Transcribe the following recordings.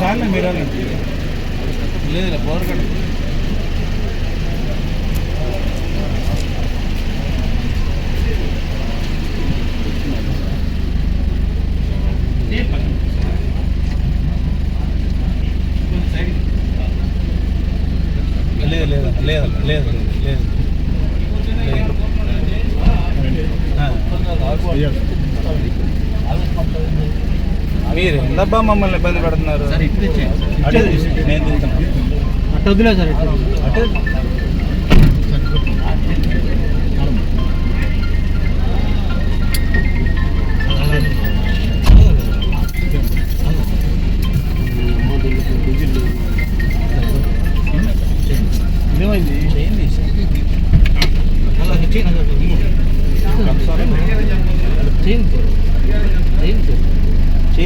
సార్లు మీరు లేదు పవర్ కట్ లేదు లేదు లేదు లేదు లేదు లేదు మీరు ఎందబ్బా మమ్మల్ని ఇబ్బంది పెడుతున్నారు. అటే నేను తింటాను అట్ట వద్దులే సార్. అటే. చేయండి.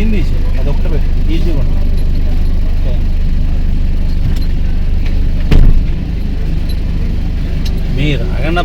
చేయండి తీసి ఒకటి పెట్టు. ఈజీగా ఉంటుంది మీరు ఆగండి